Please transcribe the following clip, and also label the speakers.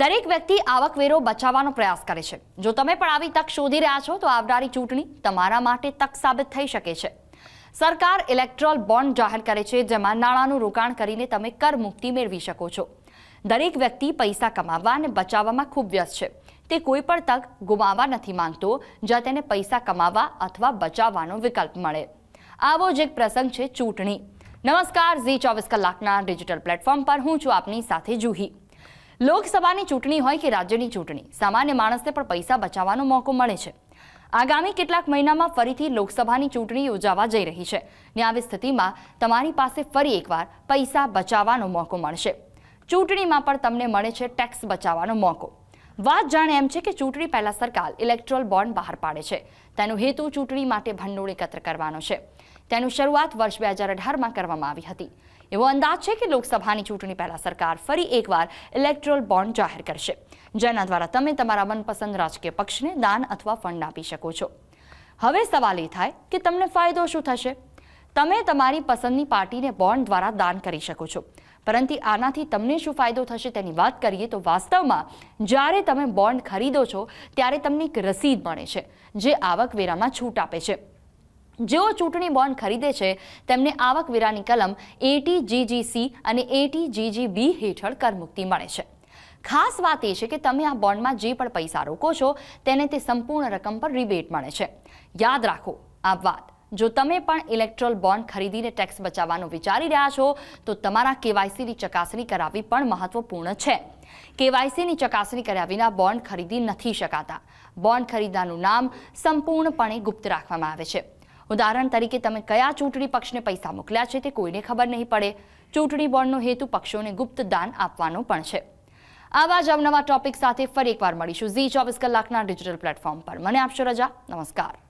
Speaker 1: દરેક વ્યક્તિ આવકવેરો બચાવવાનો પ્રયાસ કરે છે. જો તમે પણ આવી તક શોધી રહ્યા છો, તો આવનારી ચૂંટણી તમારા માટે તક સાબિત થઈ શકે છે. સરકાર ઇલેક્ટ્રોલ બોન્ડ જાહેર કરે છે, જેમાં નાણાંનું રોકાણ કરીને તમે કર મુક્તિ મેળવી શકો છો. દરેક વ્યક્તિ પૈસા કમાવવા અને બચાવવામાં ખૂબ વ્યસ્ત છે. તે કોઈ પણ તક ગુમાવવા નથી માંગતો, જ્યાં તેને પૈસા કમાવવા અથવા બચાવવાનો વિકલ્પ મળે. આવો જ એક પ્રસંગ છે ચૂંટણી. નમસ્કાર, ઝી ચોવીસ કલાકના ડિજિટલ પ્લેટફોર્મ પર હું છું આપની સાથે જુહી. લોકસભાની ચૂંટણી હોય કે રાજ્યની ચૂંટણી, સામાન્ય માણસને પણ પૈસા બચાવવાનો મોકો મળે છે. આગામી કેટલાક મહિનામાં ફરીથી લોકસભાની ચૂંટણી યોજાવા જઈ રહી છે ને આવી સ્થિતિમાં તમારી પાસે ફરી એકવાર પૈસા બચાવવાનો મોકો મળશે. ચૂંટણીમાં પણ તમને મળે છે ટેક્સ બચાવવાનો મોકો. વાત જાણે એમ છે કે ચૂંટણી પહેલા સરકાર ઇલેક્ટ્રોલ બોન્ડ બહાર પાડે છે. તેનો હેતુ ચૂંટણી માટે ભંડોળ એકત્ર કરવાનો છે. તેનું શરૂઆત વર્ષ બે હજાર અઢારમાં કરવામાં આવી હતી. એવો અંદાજ છે કે લોકસભાની ચૂંટણી પહેલા સરકાર ફરી એકવાર ઇલેક્ટ્રોલ બોન્ડ જાહેર કરશે. જેના દ્વારા તમે તમારા મનપસંદ રાજકીય પક્ષને દાન અથવા ફંડ આપી શકો છો. હવે સવાલ એ થાય કે તમને ફાયદો શું થશે? તમે તમારી પસંદની પાર્ટીને બોન્ડ દ્વારા દાન કરી શકો છો. પરંતુ આનાથી તમને શું ફાયદો થશે તેની વાત કરીએ તો વાસ્તવમાં જ્યારે તમે બોન્ડ ખરીદો છો, ત્યારે તમને એક રસીદ મળે છે, જે આવકવેરામાં છૂટ આપે છે. જેઓ ચૂંટણી બોન્ડ ખરીદે છે, તેમને આવકવેરાની કલમ એટી જીજીસી અને એટી જીજીબી હેઠળ કરમુક્તિ મળે છે. ખાસ વાત એ છે કે તમે આ બોન્ડમાં જે પણ પૈસા રોકો છો, તેને તે સંપૂર્ણ રકમ પર રિબેટ મળે છે. યાદ રાખો, આ વાત જો તમે પણ ઇલેક્ટ્રોલ બોન્ડ ખરીદીને ટેક્સ બચાવવાનું વિચારી રહ્યા છો, તો તમારા કેવાયસીની ચકાસણી કરાવવી પણ મહત્વપૂર્ણ છે. કેવાયસીની ચકાસણી કર્યા વિના બોન્ડ ખરીદી નથી શકાતા. બોન્ડ ખરીદનારનું નામ સંપૂર્ણપણે ગુપ્ત રાખવામાં આવે છે. ઉદાહરણ તરીકે, તમે કયા ચૂંટણી પક્ષને પૈસા મોકલ્યા છે તે કોઈને ખબર નહીં પડે. ચૂંટણી બોન્ડનો હેતુ પક્ષોને ગુપ્ત દાન આપવાનો પણ છે. આવા જ અવનવા ટોપિક સાથે ફરી એકવાર મળીશું ઝી ચોવીસ કલાકના ડિજિટલ પ્લેટફોર્મ પર. મને આપશો રજા. નમસ્કાર.